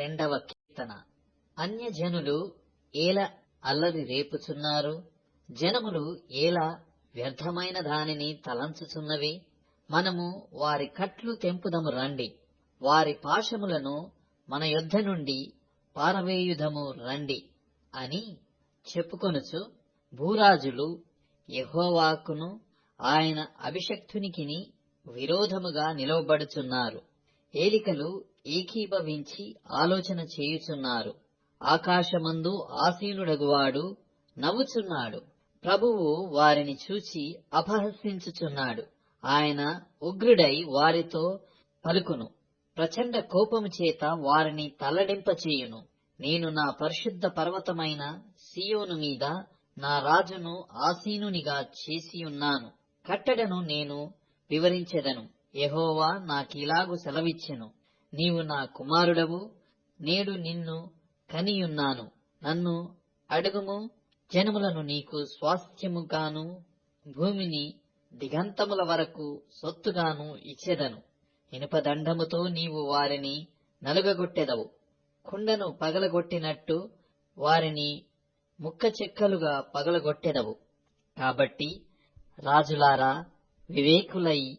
రెండవ కీర్తన. అన్యజనులు ఏల అల్లరి రేపుచున్నారు? జనములు ఏల వ్యర్థమైన దానిని తలంచుచున్నవి? మనము వారి కట్లు తెంపుదము రండి. వారి పాశములను మన యుద్ధ నుండి పారవేయుదము రండి అని చెప్పుకొనుచు భూరాజులు యహోవాకును ఆయన అభిషక్తునికిని విరోధముగా నిలవబడుచున్నారు. ఏలికలు ఏకీభవించి ఆలోచన చేయుచున్నారు. ఆకాశమందు ఆసీనుడగువాడు నవ్వుచున్నాడు. ప్రభువు వారిని చూచి అపహసించుచున్నాడు. ఆయన ఉగ్రుడై వారితో పలుకును. ప్రచండ కోపము చేత వారిని తల్లడింపచేయును. నేను నా పరిశుద్ధ పర్వతమైన సియోను మీద నా రాజును ఆసీనునిగా చేసియున్నాను. కట్టడను నేను వివరించెదను. యహోవా నాకిలాగు సెలవిచ్చెను. నీవు నా కుమారుడవు నేడు నిన్ను కనియున్నాను. నన్ను అడుగుము జనములను నీకు స్వాస్థ్యముగాను భూమిని దిగంతముల వరకు సొత్తుగాను ఇచ్చెదను. ఇనుపదండముతో నీవు వారిని నలుగగొట్టెదవు. కుండను పగలగొట్టినట్టు వారిని ముక్క చెక్కలుగా పగలగొట్టెదవు. కాబట్టి రాజులారా వివేకులై